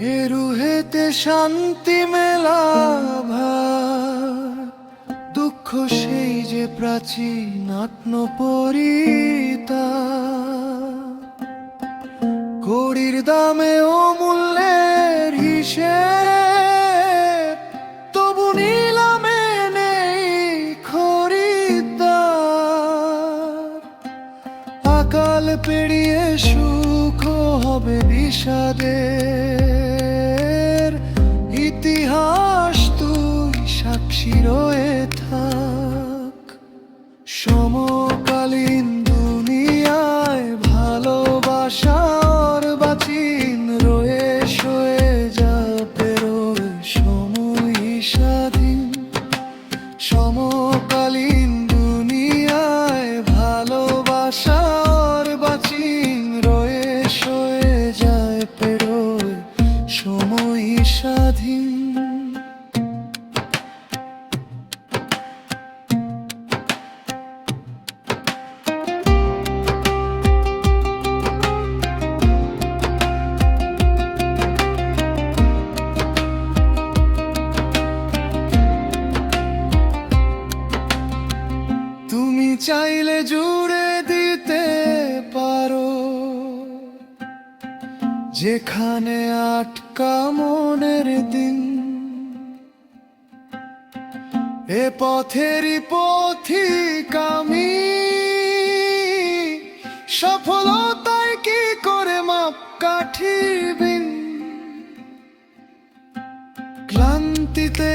হে রুহেতে শান্তি মেলা। দুঃখ সেই যে প্রাচীন আত্মপরিতা কড়ির দামে ও মূল্যের হিসেব, তবু নিলামে নেই খরিদ্দার আকাল পেরিয়ে সুখ হবে বিষাদের ইতিহাস তুই সাক্ষী রয়ে থাক। সমকালীন দুনিয়ায় ভালোবাসার বাচিন রয়ে সয়ে যা পেরোয় সময় স্বাধীন। সমকালীন দুনিয়ায় ভালোবাসার স্বাধীন। চাইলে জুড়ে দিতে যেখানে আটকা মনের দিন এ পথের পথিক আমি। সফলতায় কি করে মাপ কাঠিবিন ক্লান্তিতে